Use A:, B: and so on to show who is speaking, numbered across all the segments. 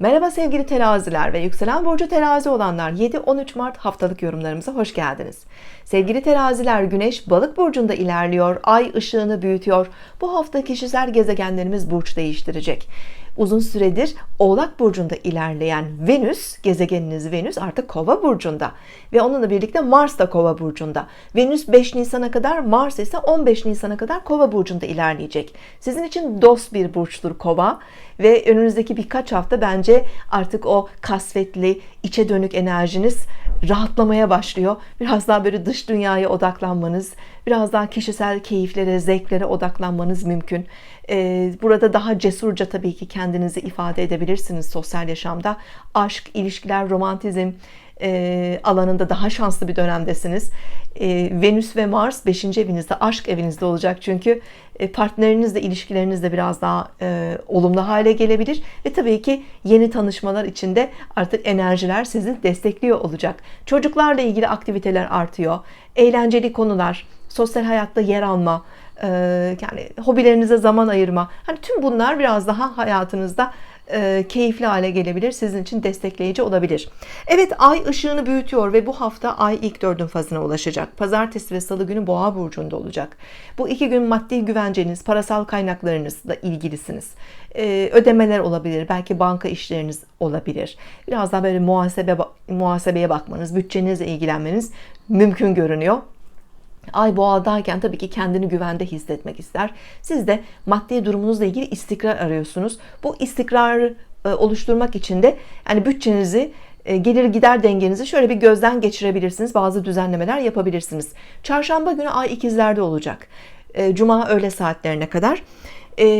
A: Merhaba sevgili teraziler ve yükselen burcu terazi olanlar 7-13 Mart haftalık yorumlarımıza hoş geldiniz. Sevgili teraziler güneş balık burcunda ilerliyor, ay ışığını büyütüyor. Bu hafta kişisel gezegenlerimiz burç değiştirecek. Uzun süredir Oğlak burcunda ilerleyen Venüs, gezegeniniz Venüs artık Kova burcunda ve onunla birlikte Mars da Kova burcunda. Venüs 5 Nisan'a kadar, Mars ise 15 Nisan'a kadar Kova burcunda ilerleyecek. Sizin için dost bir burçtur Kova ve önünüzdeki birkaç hafta bence artık o kasvetli, içe dönük enerjiniz rahatlamaya başlıyor. Biraz daha böyle dış dünyaya odaklanmanız, biraz daha kişisel keyiflere, zevklere odaklanmanız mümkün. Ee, burada daha cesurca tabii ki kendinizi ifade edebilirsiniz sosyal yaşamda. Aşk, ilişkiler, romantizm e, alanında daha şanslı bir dönemdesiniz. E, Venüs ve Mars 5. evinizde, aşk evinizde olacak çünkü e, partnerinizle ilişkileriniz de biraz daha olumlu hale gelebilir ve tabii ki yeni tanışmalar içinde artık enerjiler sizi destekliyor olacak. Çocuklarla ilgili aktiviteler artıyor. Eğlenceli konular, sosyal hayatta yer alma, yani hobilerinize zaman ayırma. Hani tüm bunlar biraz daha hayatınızda e, keyifli hale gelebilir. Sizin için destekleyici olabilir. Evet ay ışığını büyütüyor ve bu hafta ay ilk dördün fazına ulaşacak. Pazartesi ve salı günü boğa burcunda olacak. Bu iki gün maddi güvenceniz, parasal kaynaklarınızla ilgilisiniz. E, ödemeler olabilir. Belki banka işleriniz olabilir. Biraz daha böyle muhasebe muhasebeye bakmanız, bütçenizle ilgilenmeniz mümkün görünüyor. Ay boğadayken tabii ki kendini güvende hissetmek ister. Siz de maddi durumunuzla ilgili istikrar arıyorsunuz. Bu istikrarı e, oluşturmak için de yani bütçenizi e, gelir gider dengenizi şöyle bir gözden geçirebilirsiniz. Bazı düzenlemeler yapabilirsiniz. Çarşamba günü ay ikizlerde olacak. E, Cuma öğle saatlerine kadar.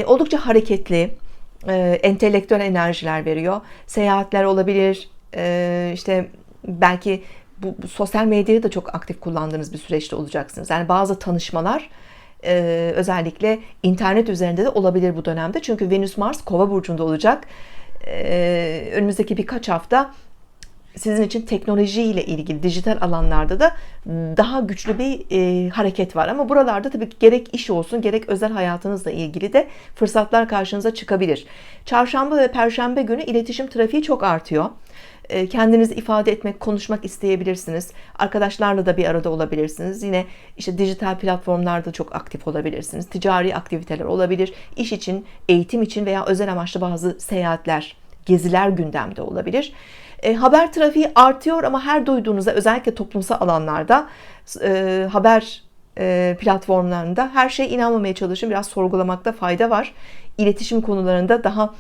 A: Oldukça hareketli, entelektüel enerjiler veriyor. Seyahatler olabilir, işte belki bu, bu sosyal medyayı da çok aktif kullandığınız bir süreçte olacaksınız. Yani bazı tanışmalar e, özellikle internet üzerinde de olabilir bu dönemde. Çünkü Venüs Mars Kova burcunda olacak. E, önümüzdeki birkaç hafta sizin için teknoloji ile ilgili dijital alanlarda da daha güçlü bir e, hareket var. Ama buralarda tabii gerek iş olsun gerek özel hayatınızla ilgili de fırsatlar karşınıza çıkabilir. Çarşamba ve perşembe günü iletişim trafiği çok artıyor. E, kendinizi ifade etmek, konuşmak isteyebilirsiniz. Arkadaşlarla da bir arada olabilirsiniz. Yine işte dijital platformlarda çok aktif olabilirsiniz. Ticari aktiviteler olabilir. İş için, eğitim için veya özel amaçlı bazı seyahatler, geziler gündemde olabilir. E, haber trafiği artıyor ama her duyduğunuzda özellikle toplumsal alanlarda e, haber e, platformlarında her şeye inanmamaya çalışın. Biraz sorgulamakta fayda var. İletişim konularında daha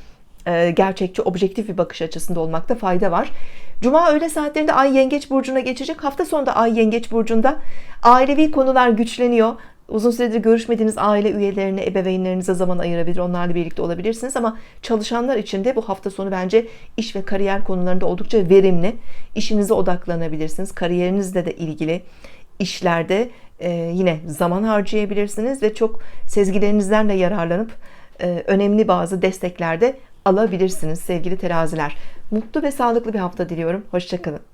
A: gerçekçi, objektif bir bakış açısında olmakta fayda var. Cuma öğle saatlerinde Ay Yengeç Burcu'na geçecek. Hafta sonunda Ay Yengeç Burcu'nda ailevi konular güçleniyor. Uzun süredir görüşmediğiniz aile üyelerine, ebeveynlerinize zaman ayırabilir, onlarla birlikte olabilirsiniz ama çalışanlar için de bu hafta sonu bence iş ve kariyer konularında oldukça verimli. İşinize odaklanabilirsiniz. Kariyerinizle de ilgili işlerde e, yine zaman harcayabilirsiniz ve çok sezgilerinizden de yararlanıp e, önemli bazı desteklerde alabilirsiniz sevgili teraziler. Mutlu ve sağlıklı bir hafta diliyorum. Hoşçakalın.